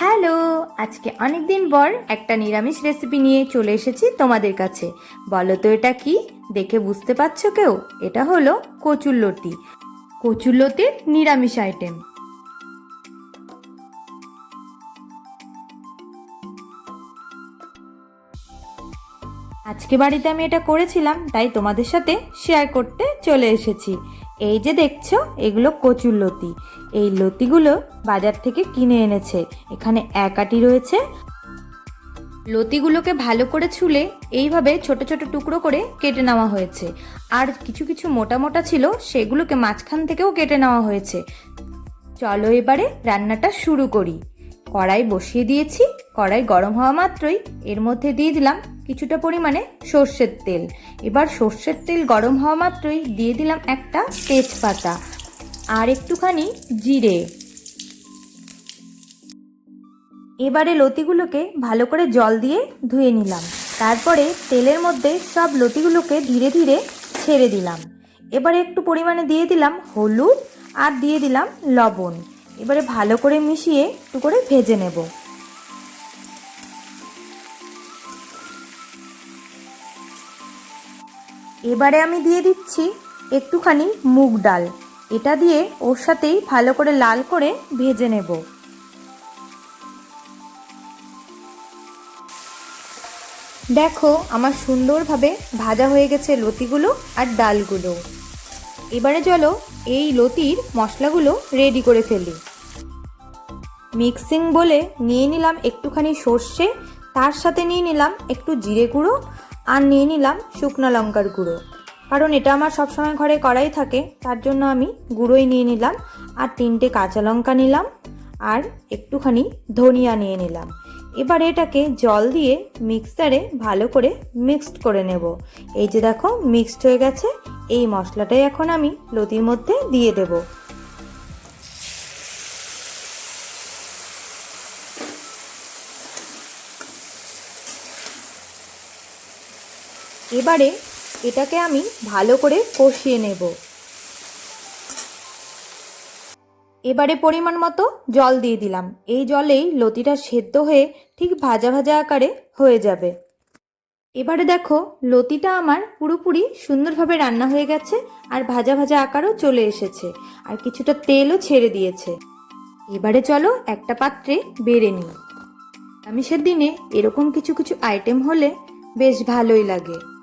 Hello, আজকে অনেক দিন পর একটা নিরামিষ রেসিপি নিয়ে চলে এসেছি তোমাদের কাছে। বলো তো এটা কি? দেখে বুঝতে পারছ কেউ? এটা হলো কচুরলতি কচুরলতির নিরামিষ আইটেম আজকে বাড়িতে আমি এটা করেছিলাম, তাই তোমাদের সাথে শেয়ার করতে চলে এসেছি। এই যে দেখছ, এগুলো কচুর লতি। এই লতিগুলো বাজার থেকে কিনে এনেছে। এখানে এক আটি রয়েছে। লতিগুলোকে ভালো করে ছুলে এইভাবে ছোট ছোট টুকরো করে কেটে নেওয়া হয়েছে। আর কিছু কিছু মোটা মোটা ছিল, সেগুলোকে মাঝখান থেকেও কেটে নেওয়া হয়েছে। চলো এবারে রান্নাটা শুরু করি। কড়াই বসিয়ে দিয়েছি। কড়াই গরম হওয়া মাত্রই এর মধ্যে দিয়ে দিলাম কিছুটা পরিমাণে সর্ষের তেল। এবার সর্ষের তেল গরম হওয়া মাত্রই দিয়ে দিলাম একটা তেজপাতা আর একটুখানি জিরে। এবারে লতিগুলোকে ভালো করে জল দিয়ে ধুয়ে নিলাম। তারপরে তেলের মধ্যে সব লতিগুলোকে ধীরে ধীরে ছেড়ে দিলাম। এবারে একটু পরিমাণে দিয়ে দিলাম হলুদ আর দিয়ে দিলাম লবণ। এবারে ভালো করে মিশিয়ে একটু করে ভেজে নেব। এবারে আমি দিয়ে দিচ্ছি একটুখানি মুগ ডাল। এটা দিয়ে ওর সাথেই ভালো করে লাল করে ভেজে নেব। দেখো, আমার সুন্দরভাবে ভাজা হয়ে গেছে লতিগুলো আর ডালগুলো। এবারে চলো এই লতির মশলাগুলো রেডি করে ফেলি। মিক্সিং বলে নিয়ে নিলাম একটুখানি সর্ষে, তার সাথে নিয়ে নিলাম একটু জিরে গুঁড়ো আর নিয়ে নিলাম শুকনো লঙ্কার গুঁড়ো। কারণ এটা আমার সবসময় ঘরে করাই থাকে, তার জন্য আমি গুঁড়োই নিয়ে নিলাম আর তিনটে কাঁচা লঙ্কা নিলাম আর একটুখানি ধনিয়া নিয়ে নিলাম। এবার এটাকে জল দিয়ে মিক্সারে ভালো করে মিক্সড করে নেব। এই যে দেখো, মিক্সড হয়ে গেছে, এই মশলাটাই এখন আমি লতির মধ্যে দিয়ে দেব। এবারে এটাকে আমি ভালো করে কষিয়ে নেব। এবারে পরিমাণ মতো জল দিয়ে দিলাম। এই জলেই লতিটা সেদ্ধ হয়ে ঠিক ভাজা ভাজা আকারে হয়ে যাবে। এবারে দেখো, লতিটা আমার পুরোপুরি সুন্দরভাবে রান্না হয়ে গেছে আর ভাজা ভাজা আকারও চলে এসেছে আর কিছুটা তেলও ছেড়ে দিয়েছে। এবারে চলো একটা পাত্রে বেড়ে নিই। আমিষের দিনে এরকম কিছু কিছু আইটেম হলে বেশ ভালোই লাগে।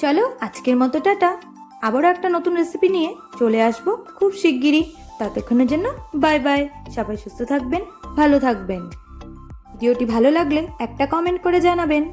চলো আজকের মতো টাটা। আবারও একটা নতুন রেসিপি নিয়ে চলে আসব খুব শিগগিরই। ততক্ষণের জন্য বাই বাই সবাই সুস্থ থাকবেন, ভালো থাকবেন। ভিডিওটি ভালো লাগলে একটা কমেন্ট করে জানাবেন।